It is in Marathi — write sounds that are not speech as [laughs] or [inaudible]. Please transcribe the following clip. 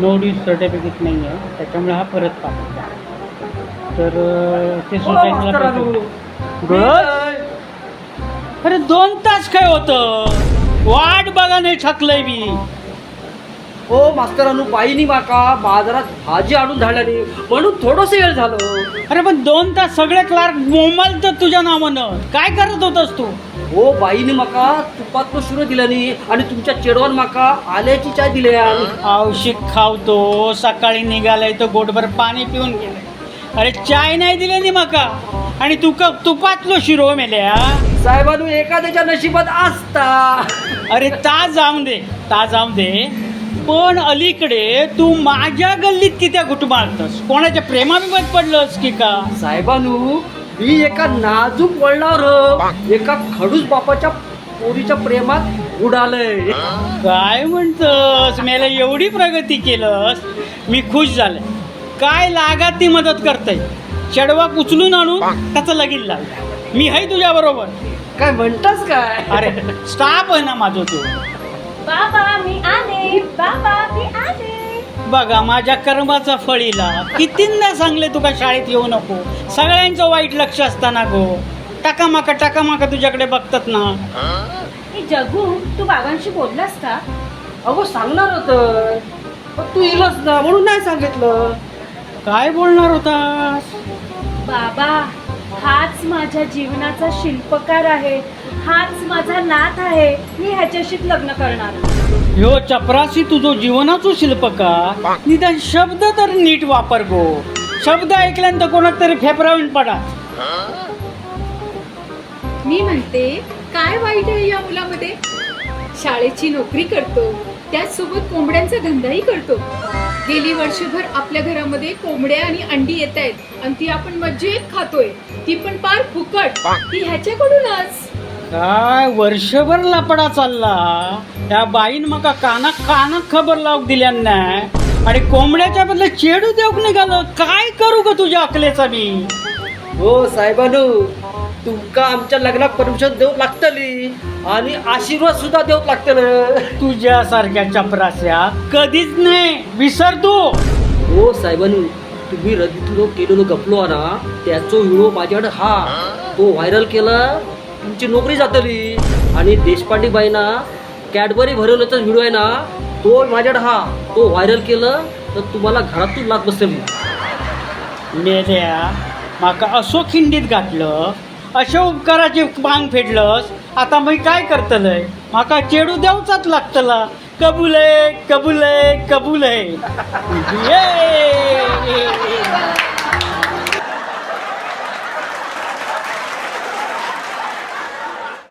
नो ड्यूज सर्टिफिकेट नाही आहे त्याच्यामुळे हा परत तर ते सोसायटीला गज अरे दोन तास काय होतं? वाट बघा नाही थकलंय मी. हो मास्तरानू बाईनी माका बाजारात भाजी आणून धाडल्याने म्हणून थोडस वेळ झालं. अरे पण दोन तास सगळे क्लार्क मोबाईल तर तुझ्या नावानं. काय करत होतस तू? हो बाईनी माका तुपातलं शिरो दिल्याने आणि तुमच्या चेडवान माका आल्याची चाय दिल्या औषध खावतो सकाळी निघालाय तो गोटभर पाणी पिऊन गेलाय. अरे चाय नाही दिले नी मका. आणि तुका तुपातलो शिरो मेल्या? साहेबानू एखाद्याच्या नशिबात असता. अरे ता जाऊन दे ता जाऊन दे. पण अलीकडे तू माझ्या गल्लीत कित्या घुट मारतस कोणाच्या प्रेमाभिमात पडलंस की का? साहेबानू मी एका नाजूक वळणावर एका खडूस बापाच्या पोरीच्या प्रेमात उडालय. काय म्हणतस? मला एवढी प्रगती केलंस मी खुश झालोय काय लागात ती मदत करतय? चढवा उचलून आणून त्याचं लगीन लावलं. मी आहे तुझ्या बरोबर. काय म्हणतास काय? अरे स्टाफ आहे ना माझं तू. बाबा मी आले. बाबा मी आले. बघा माझ्या कर्माचा फळीला. कितींदा सांगले तुका शाळेत येऊ नको? सगळ्यांचं वाईट लक्ष असताना गो. टाकामाका टाकामाका तुझ्याकडे बघतात ना. जगू तू बाबांशी बोललास का? अगो सांगणार होत. पण तू येलच ना म्हणून नाही सांगितलं. काय बोलणार होतास? बाबा हाच माझ्या जीवनाचा शिल्पकार आहे. हाच माझा नाथ आहे मी ह्याच्याशीच लग्न करणार. ह्यो चपरासी तुझो जीवनाचो शिल्पकार निदान शब्द तर नीट वापर गो. शब्द ऐकल्यानंतर कोणाक तरी फेफरावून पडा. मी म्हणते काय वाईट आहे या मुलामध्ये? शाळेची नोकरी करतो त्याचसोबत कोंबड्यांचा धंदाही करतो. गेली वर्षभर आपल्या घरामध्ये कोंबड्या आणि अंडी येत आहेत आणि ती आपण मज्जेत खातोय. ती पण पार फुकट. ती ह्याच्याकडूनच. काय वर्षभर लपडा चालला. त्या बाईन मका कानाक कानाक खबर लावूक दिल्या नाही आणि कोंबड्याच्या बदले चेडू देऊक निघालं. काय करू ग तुझ्या अकलेचा मी? हो साहेबानू तुमका आमच्या लग्नात परमिशन देऊ लागतली. आणि आशीर्वाद सुद्धा देऊ लागतलं. तुझ्यासारख्या चपरास्या कधीच नाही. विसर तू. हो साहेबानू तुम्ही रद्दीतून केलेलो गपलो ना त्याचो व्हिडिओ माझ्याकडे हा. तो व्हायरल केला. तुमची नोकरी जातली. आणि देशपांडे बाईना कॅडबरी भरवल्याचा व्हिडिओ आहे ना तो माझ्याकडे हा तो व्हायरल केलं तर तुम्हाला घरातून लाग बसेल. मेल्या माका असो खिंडीत घातलं अशा उपकाराचे बांग फेडलंस आता मी काय करतलंय? माका चेडू देवचाच लागतला. कबूल आहे कबूल आहे कबूल. आहे! [laughs]